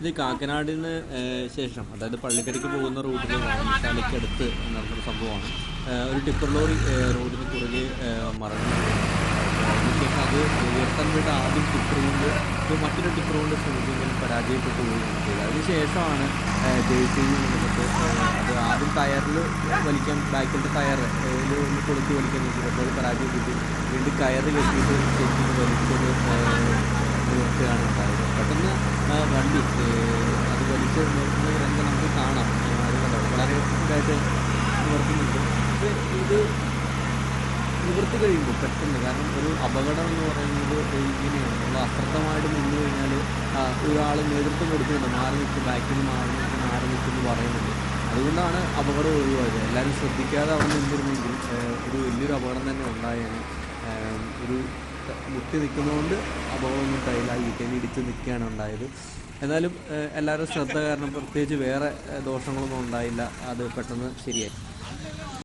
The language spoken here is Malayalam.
ഇത് കാക്കനാടിന് ശേഷം അതായത് പള്ളിക്കരയ്ക്ക് പോകുന്ന റൂട്ടിൽ അടുത്ത് നടന്നൊരു സംഭവമാണ്. ഒരു ടിപ്പർ ലോറി റോഡിന് കുറുകെ മറന്നു അതിനുശേഷം അത് ഉയർത്താൻ വേണ്ടി ആദ്യം ടിപ്പർ കൊണ്ട് മറ്റൊരു ടിപ്പർ കൊണ്ട് ശ്രമിച്ചെങ്കിലും പരാജയപ്പെട്ടു പോവുകയാണ് ചെയ്തത്. അതിനുശേഷമാണ് ജെ കൊണ്ടുവന്നിട്ട് അത് ആദ്യം ടയറിൽ വലിക്കാൻ ബാക്കിലത്തെ ഒന്ന് കൊളുത്തി വലിക്കാൻ നോക്കി അപ്പോൾ പരാജയപ്പെട്ടു. വീണ്ടും കയറിൽ എത്തിയിട്ട് ശരിക്കും വലിച്ചത് ഏഹ്, നിർത്തുകയാണ് ഉണ്ടായത് പെട്ടെന്ന് വണ്ടി അത് വലിച്ച് രംഗം നമുക്ക് കാണാം. അതുകൊണ്ട് വളരെ ഇതായിട്ട് നിവർത്തുന്നുണ്ട് പക്ഷേ ഇത് നിവർത്തി കഴിയുമ്പോൾ പെട്ടെന്ന് കാരണം ഒരു അപകടം എന്ന് പറയുന്നത് ഇങ്ങനെയാണ്. നമ്മൾ അശ്രദ്ധമായിട്ട് നിന്ന് കഴിഞ്ഞാൽ ഒരാൾ നേതൃത്വം കൊടുക്കുന്നുണ്ട്. മാറി നിൽക്കും ബാക്കിൽ നിന്ന് മാറി നിൽക്കും മാറി നിൽക്കും എന്ന് പറയുന്നുണ്ട്. അതുകൊണ്ടാണ് അപകടം ഒഴിവായത്. എല്ലാവരും ശ്രദ്ധിക്കാതെ അവിടെ നിന്നിരുന്നെങ്കിൽ ഒരു വലിയൊരു അപകടം തന്നെ ഉണ്ടായേനെ. ഏഹ്, ഒരു മുട്ടി നിൽക്കുന്നതുകൊണ്ട് അപകടമൊന്നും ഈ ടൈം ഇടിച്ച് നിൽക്കുകയാണ് ഉണ്ടായത്. എന്നാലും എല്ലാവരും ശ്രദ്ധ കാരണം പ്രത്യേകിച്ച് വേറെ ദോഷങ്ങളൊന്നും ഉണ്ടായില്ല. അത് പെട്ടെന്ന് ശരിയായി.